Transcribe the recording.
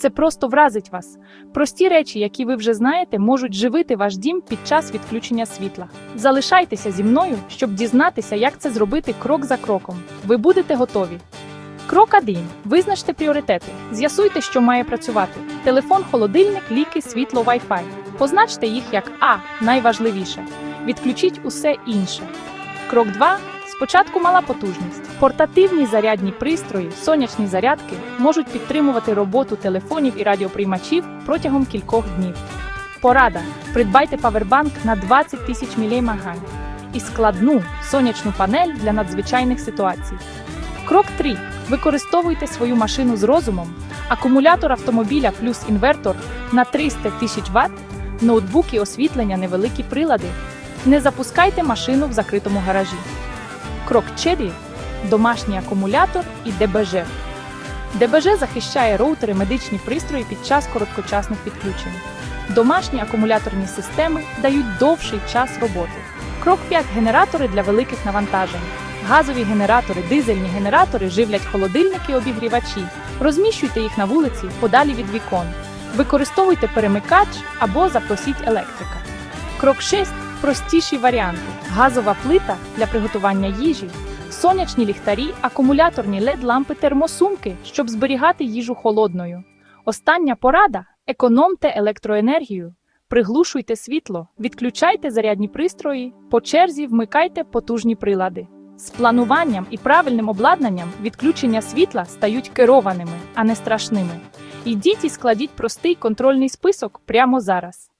Це просто вразить вас. Прості речі, які ви вже знаєте, можуть живити ваш дім під час відключення світла. Залишайтеся зі мною, щоб дізнатися, як це зробити крок за кроком. Ви будете готові. Крок 1. Визначте пріоритети. З'ясуйте, що має працювати: телефон, холодильник, ліки, світло, Wi-Fi. Позначте їх як А найважливіше. Відключіть усе інше. Крок 2. Спочатку мала потужність. Портативні зарядні пристрої, сонячні зарядки можуть підтримувати роботу телефонів і радіоприймачів протягом кількох днів. Порада: придбайте павербанк на 20 тисяч мАч і складну сонячну панель для надзвичайних ситуацій. Крок 3. Використовуйте свою машину з розумом. Акумулятор автомобіля плюс інвертор на 300 тисяч Вт, ноутбук і освітлення невеликі прилади. Не запускайте машину в закритому гаражі. Крок 4. Домашній акумулятор і ДБЖ. ДБЖ захищає роутери медичні пристрої під час короткочасних відключень. Домашні акумуляторні системи дають довший час роботи. Крок 5. Генератори для великих навантажень. Газові генератори, дизельні генератори живлять холодильники, обігрівачі. Розміщуйте їх на вулиці подалі від вікон. Використовуйте перемикач або запросіть електрика. Крок 6. Простіші варіанти: газова плита для приготування їжі, сонячні ліхтарі, акумуляторні led лампи термосумки, щоб зберігати їжу холодною. Остання порада: економте електроенергію, приглушуйте світло, відключайте зарядні пристрої, по черзі вмикайте потужні прилади. З плануванням і правильним обладнанням відключення світла стають керованими, а не страшними. Йдіть і складіть простий контрольний список прямо зараз.